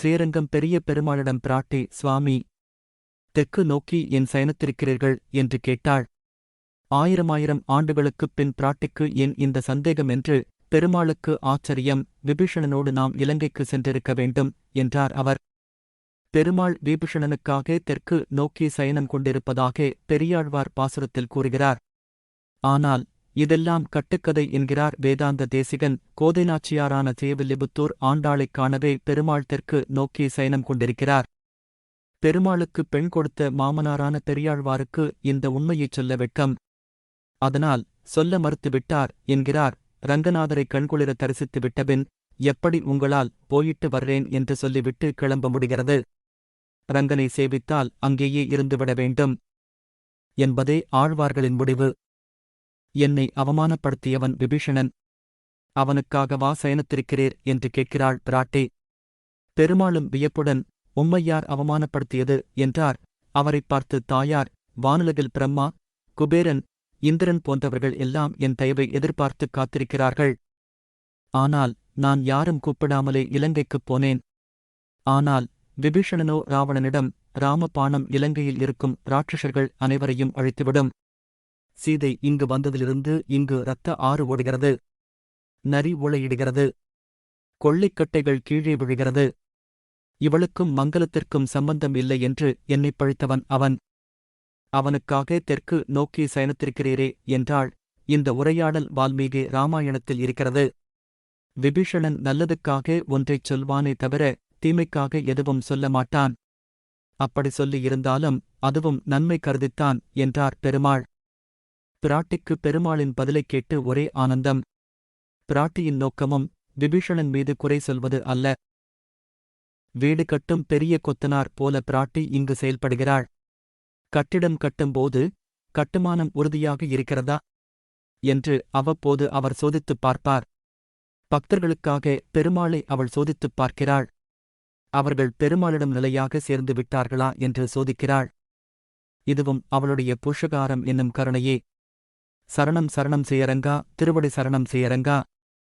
ஸ்ரீரங்கம் பெரிய பெருமாளிடம் பிராட்டி சுவாமி தெற்கு நோக்கி என் சயனத்திருக்கிறீர்கள் என்று கேட்டாள். ஆயிரமாயிரம் ஆண்டுகளுக்குப் பின் பிராட்டிக்கு என் இந்த சந்தேகம் என்று பெருமாளுக்கு ஆச்சரியம் விபீஷணனோடு நாம் இலங்கைக்கு சென்றிருக்க வேண்டும் என்றார் அவர். பெருமாள் விபீஷணனுக்காக தெற்கு நோக்கி சயனம் கொண்டிருப்பதாக பெரியாழ்வார் பாசுரத்தில் கூறுகிறார். ஆனால் இதெல்லாம் கட்டுக்கதை என்கிறார் வேதாந்த தேசிகன். கோதைநாச்சியாரான சேவில்லிபுத்தூர் ஆண்டாளைக் காணவே பெருமாள் தெற்கு நோக்கி சயனம் கொண்டிருக்கிறார். பெருமாளுக்கு பெண் கொடுத்த மாமனாரான பெரியாழ்வாருக்கு இந்த உண்மையைச் சொல்ல வெட்கம். அதனால் சொல்ல மறுத்துவிட்டார் என்கிறார். ரங்கநாதரை கண்குளிர தரிசித்து விட்டபின் எப்படி உங்களால் போயிட்டு வர்றேன் என்று சொல்லிவிட்டு கிளம்ப முடிகிறது? ரங்கனை சேவித்தால் அங்கேயே இருந்துவிட வேண்டும். என்பதே ஆழ்வார்களின் முடிவு. என்னை அவமானப்படுத்தியவன் விபீஷணன். அவனுக்காகவா சயனத்திருக்கிறீர் என்று கேட்கிறாள் பிராட்டி. பெருமாளும் வியப்புடன் உம்மையார் அவமானப்படுத்தியது? என்றார். அவரைப் பார்த்து தாயார் வானுலகில் பிரம்மா குபேரன் இந்திரன் போன்றவர்கள் எல்லாம் என் தயவை எதிர்பார்த்து காத்திருக்கிறார்கள். ஆனால் நான் யாரும் கூப்பிடாமலே இலங்கைக்குப் போனேன். ஆனால் விபீஷணனோ ராவணனிடம் ராமபாணம் இலங்கையில் இருக்கும் ராட்சசர்கள் அனைவரையும் அழித்துவிடும். சீதை இங்கு வந்ததிலிருந்து இங்கு இரத்த ஆறு ஓடுகிறது. நரி உளையிடுகிறது கொள்ளைக்கட்டைகள் கீழே விழுகிறது. இவளுக்கும் மங்களத்திற்கும் சம்பந்தம் இல்லை என்று என்னைப் பழித்தவன் அவன். அவனுக்காக தெற்கு நோக்கி சயனத்திருக்கிறீரே என்றாள். இந்த உரையாடல் வால்மீகி ராமாயணத்தில் இருக்கிறது. விபீஷணன் நல்லதுக்காக ஒன்றைச் சொல்வானே தவிர தீமைக்காக எதுவும் சொல்ல மாட்டான். அப்படி சொல்லியிருந்தாலும் அதுவும் நன்மை கருதித்தான் என்றார் பெருமாள். பிராட்டிக்கு பெருமாளின் பதிலைக் கேட்டு ஒரே ஆனந்தம். பிராட்டியின் நோக்கமும் விபீஷணன் மீது குறை சொல்வது அல்ல. வீடு கட்டும் பெரிய கொத்தனார் போல பிராட்டி இங்கு செயல்படுகிறாள். கட்டிடம் கட்டும்போது கட்டுமானம் உறுதியாக இருக்கிறதா? என்று அவ்வப்போது அவர் சோதித்துப் பார்ப்பார். பக்தர்களுக்காக பெருமாளை அவள் சோதித்துப் பார்க்கிறாள். அவர்கள் பெருமாளிடம் நிலையாக சேர்ந்து விட்டார்களா என்று சோதிக்கிறாள். இதுவும் அவளுடைய புஷகாரம் என்னும் கருணையே. சரணம் சரணம் செய்யரங்கா திருவடி சரணம் செய்யரங்கா